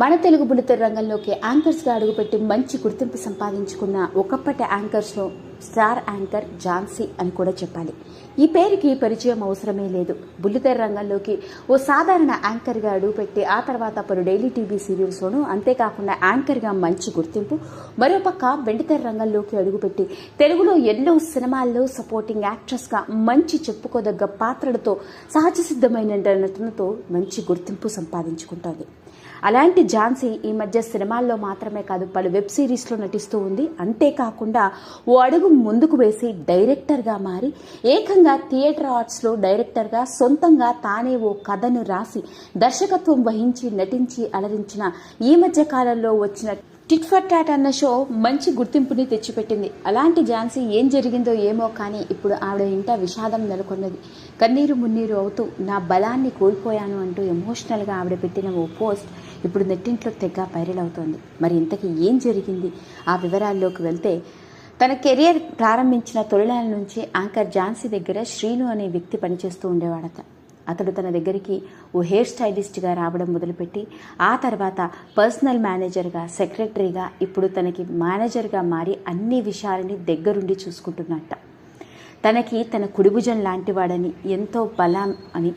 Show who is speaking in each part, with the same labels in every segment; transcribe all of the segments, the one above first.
Speaker 1: మన తెలుగు బుల్లితెర రంగంలోకి యాంకర్స్గా అడుగుపెట్టి మంచి గుర్తింపు సంపాదించుకున్న ఒకప్పటి యాంకర్స్లో స్టార్ యాంకర్ ఝాన్సీ అని కూడా చెప్పాలి. ఈ పేరుకి పరిచయం అవసరమే లేదు. బుల్లితెర రంగంలోకి ఓ సాధారణ యాంకర్గా అడుగుపెట్టి ఆ తర్వాత పలు డైలీ టీవీ సీరియల్స్లోనూ అంతేకాకుండా యాంకర్గా మంచి గుర్తింపు మరోపక్క వెండితెర రంగంలోకి అడుగుపెట్టి తెలుగులో ఎన్నో సినిమాల్లో సపోర్టింగ్ యాక్ట్రెస్గా మంచి చెప్పుకోదగ్గ పాత్రలతో సహజసిద్ధమైన నటనతో మంచి గుర్తింపు సంపాదించుకుంటోంది. అలాంటి ఝాన్సీ ఈ మధ్య సినిమాల్లో మాత్రమే కాదు పలు వెబ్ సిరీస్లో నటిస్తూ ఉంది. అంతేకాకుండా ఓ అడుగు ముందుకు వేసి డైరెక్టర్గా మారి ఏకంగా థియేటర్ ఆర్ట్స్లో డైరెక్టర్గా సొంతంగా తానే ఓ కథను రాసి దర్శకత్వం వహించి నటించి అలరించిన ఈ మధ్య కాలంలో వచ్చిన టిట్ ఫర్ టాట్ అన్న షో మంచి గుర్తింపుని తెచ్చిపెట్టింది. అలాంటి ఝాన్సీ ఏం జరిగిందో ఏమో కానీ ఇప్పుడు ఆవిడ ఇంట విషాదం నెలకొన్నది. కన్నీరు మున్నీరు అవుతూ నా బలాన్ని కోల్పోయాను అంటూ ఎమోషనల్గా ఆవిడ పెట్టిన ఓ పోస్ట్ ఇప్పుడు నెట్టింట్లో తెగ వైరల్ అవుతోంది. మరి ఇంతకీ ఏం జరిగింది? ఆ వివరాల్లోకి వెళ్తే తన కెరియర్ ప్రారంభించిన తొలినాల నుంచి యాంకర్ ఝాన్సీ దగ్గర శ్రీను అనే వ్యక్తి పనిచేస్తూ ఉండేవాడట. అతడు తన దగ్గరికి ఓ హెయిర్ స్టైలిస్ట్గా రావడం మొదలుపెట్టి ఆ తర్వాత పర్సనల్ మేనేజర్గా సెక్రటరీగా ఇప్పుడు తనకి మేనేజర్గా మారి అన్ని విషయాలని దగ్గరుండి చూసుకుంటున్నట్ట. తనకి తన కుడిభుజం లాంటివాడని ఎంతో బలం అని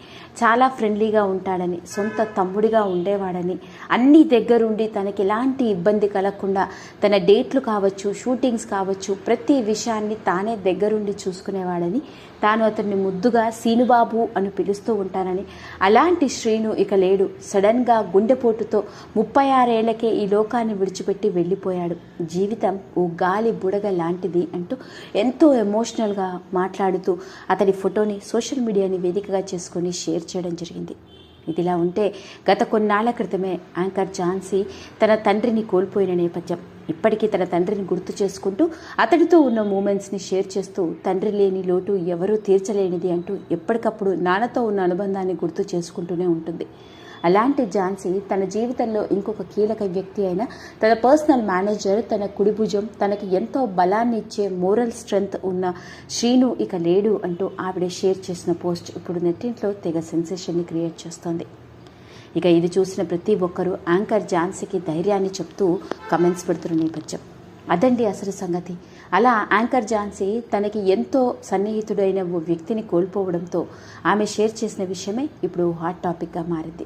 Speaker 1: చాలా ఫ్రెండ్లీగా ఉంటాడని సొంత తమ్ముడిగా ఉండేవాడని అన్ని దగ్గరుండి తనకి ఎలాంటి ఇబ్బంది కలగకుండా తన డేట్లు కావచ్చు షూటింగ్స్ కావచ్చు ప్రతి విషయాన్ని తానే దగ్గరుండి చూసుకునేవాడని తాను అతన్ని ముద్దుగా సీనుబాబు అని పిలుస్తూ ఉంటానని అలాంటి శ్రీను ఇక లేడు. సడన్గా గుండెపోటుతో ముప్పై ఆరేళ్ళకే ఈ లోకాన్ని విడిచిపెట్టి వెళ్ళిపోయాడు. జీవితం ఓ గాలి బుడగ లాంటిది అంటూ ఎంతో ఎమోషనల్గా మాట్లాడుతూ అతడి ఫోటోని సోషల్ మీడియాని వేదికగా చేసుకొని షేర్ చేయడం జరిగింది. ఇదిలా ఉంటే గత కొన్నాళ్ళ క్రితమే యాంకర్ ఝాన్సీ తన తండ్రిని కోల్పోయిన నేపథ్యం. ఇప్పటికీ తన తండ్రిని గుర్తు చేసుకుంటూ అతడితో ఉన్న మూమెంట్స్ని షేర్ చేస్తూ తండ్రి లేని లోటు ఎవరూ తీర్చలేనిది అంటూ ఎప్పటికప్పుడు నాన్నతో ఉన్న అనుబంధాన్ని గుర్తు చేసుకుంటూనే ఉంటుంది. అలాంటి ఝాన్సీ తన జీవితంలో ఇంకొక కీలక వ్యక్తి అయిన తన పర్సనల్ మేనేజర్ తన కుడిభుజం తనకి ఎంతో బలాన్ని ఇచ్చే మోరల్ స్ట్రెంగ్త్ ఉన్న శ్రీను ఇక లేడు అంటూ ఆవిడ షేర్ చేసిన పోస్ట్ ఇప్పుడు నెట్టింట్లో తెగ సెన్సేషన్ని క్రియేట్ చేస్తోంది. ఇక ఇది చూసిన ప్రతి ఒక్కరూ యాంకర్ ఝాన్సీకి ధైర్యాన్ని చెప్తూ కమెంట్స్ పెడుతున్న నేపథ్యం. అదండి అసలు సంగతి. అలా యాంకర్ ఝాన్సీ తనకి ఎంతో సన్నిహితుడైన ఓ వ్యక్తిని కోల్పోవడంతో ఆమె షేర్ చేసిన విషయమే ఇప్పుడు హాట్ టాపిక్గా మారింది.